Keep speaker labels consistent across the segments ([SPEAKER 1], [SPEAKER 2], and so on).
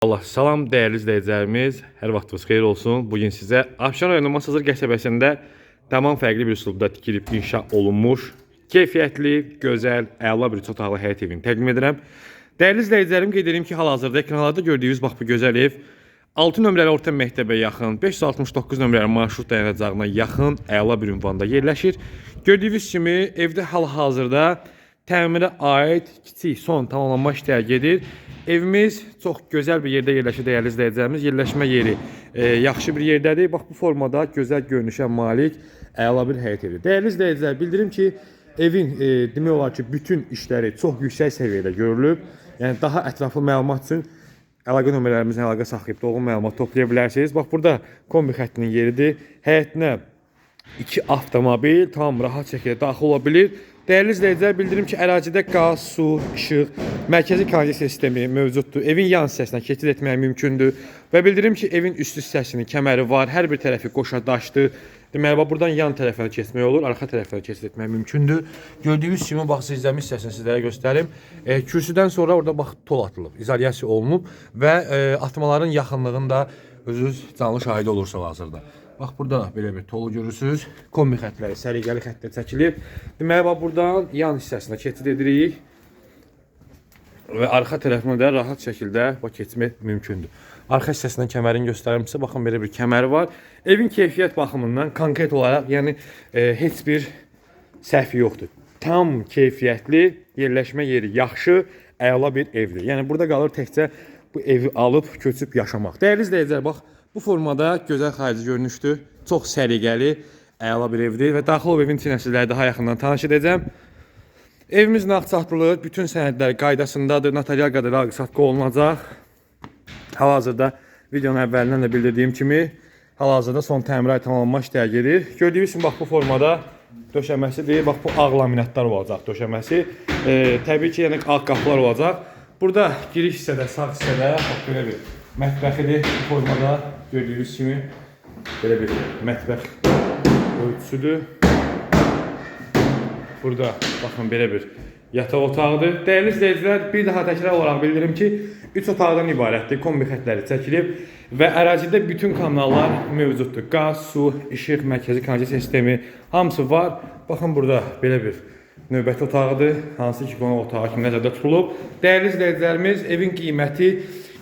[SPEAKER 1] Allah salam dəyərli izləyicilərimiz, hər vaxtınız xeyir olsun. Bu gün sizə Afşan rayonu Masazır qəsəbəsində tamam fərqli bir üslubda tikilib inşa olunmuş, keyfiyyətli, gözəl, əla bir üç otaqlı həyət evini təqdim edirəm. Dəyərli izləyicilərim, qeyd edirəm ki, hal-hazırda ekranlarda gördüyünüz bax bu gözəl ev 6 nömrəli orta məktəbə yaxın, 569 nömrəli marşrut dayanacağına yaxın əla bir ünvanda yerləşir. Gördüyünüz kimi evdə hal-hazırda təmirə aid kiçik son tamamlanma işləri gedir. Evimiz çox gözəl bir yerdə yerləşir dəyərli izləyicilərimiz. Yerləşmə yeri e, yaxşı bir yerdədir. Bax bu formada gözəl görünüşə malik əla bir həyət evi. Dəyərli izləyicilər, bildirim ki, evin e, demək olar ki, bütün işləri çox yüksək səviyyədə görülüb. Yəni daha ətraflı məlumat üçün əlaqə nömrələrimizlə əlaqə saxlayıb dolğun məlumat toplaya bilərsiniz. Bax burada kombi xəttinin yeridir. Həyətinə iki avtomobil tam rahat şəkildə daxil ola bilir. Dəyərli izləyicilər, bildirim ki, ərazidə qaz, su, işıq, mərkəzi kanalizasiya sistemi mövcuddur. Evin yan hissəsinə keçid etmək mümkündür və bildirim ki, evin üst hissəsinin kəməri var, hər bir tərəfi qoşa daşdır. Deməli, bax buradan yan tərəfə keçmək olur, arxa tərəfə keçid etmək mümkündür. Gördüyünüz kimi bax sizləmin hissəsini sizlərə göstərim. E, kürsüdən sonra orada bax tol atılıb, izolyasiya olunub və e, atmaların yaxınlığında özünüz canlı şahidi olursunuz hazırda. Bax burada belə bir tolu görürsüz. Kombi xətləri səliqəli xəttlə çəkilib. Deməli bax buradan yan hissəsinə keçid edirik və arxa tərəfinə də rahat şəkildə bax keçmək mümkündür. Arxa hissəsindən kəmərini göstərim sizə. Baxın belə bir kəməri var. Evin keyfiyyət baxımından konkret olaraq, yəni e, heç bir səhvi yoxdur. Tam keyfiyyətli, yerləşmə yeri yaxşı, əla bir evdir. Yəni burada qalır təkcə bu evi alıb köçüb yaşamaq. Dəyərli izləyicilər, bax bu formada gözəl xarici görünüşdür. Çox səliqəli, əla bir evdir və daxil olub evin içinə sizləri daha yaxından tanış edəcəm. Evimiz nağdsatdılıq, bütün sənədlər qaydasındadır, notarial qədər alqı-satqı olunacaq. Hal-hazırda videonun əvvəlindən də bildirdiyim kimi, hal-hazırda son təmirə tamamlanma işləri gedir. Gördüyünüz kimi bax bu formada döşəməsidir. Bax bu ağ laminatlar olacaq döşəməsi. E, təbii ki, yəni ağ qapılar olacaq. Burada giriş hissədə, sağ hissədə bax belə bir mətbəxidir. Bu formada gördüyünüz kimi belə bir mətbəx ölçüsüdür. Burada baxın belə bir yataq otağıdır. Dəyərli izləyicilər, bir daha təkrar olaraq bildirim ki, 3 otaqdan ibarətdir. Kombi xətləri çəkilib və ərazidə bütün kanallar mövcuddur. Qaz, su, işıq, mərkəzi kanalizasiya sistemi hamısı var. Baxın burada belə bir növbəti otağıdır. Hansı ki, qonaq otağı kimi nəzərdə tutulub. Dəyərli izləyicilərimiz, evin qiyməti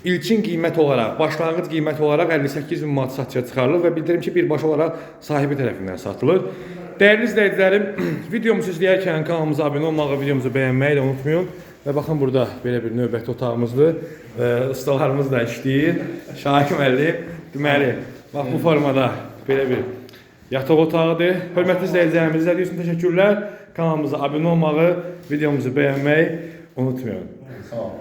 [SPEAKER 1] İlkin qiymət olaraq, başlanğıc qiymət olaraq 58 min manat satışa çıxarılır və bildirim ki, birbaşa olaraq sahibi tərəfindən satılır. Dəyərli izləyicilərim, videomuzu izləyərkən kanalımıza abunə olmağı, videomuzu bəyənməyi də unutmayın. Və baxın burada belə bir növbəti otağımızdır. E, ustalarımız da işləyir. Şahik müəllim, deməli, bax bu formada belə bir yataq otağıdır. Hörmətli izləyicilərimiz, izlədiyiniz üçün təşəkkürlər. Kanalımıza abunə olmağı, videomuzu bəyənməyi unutmayın.
[SPEAKER 2] Sağ ol.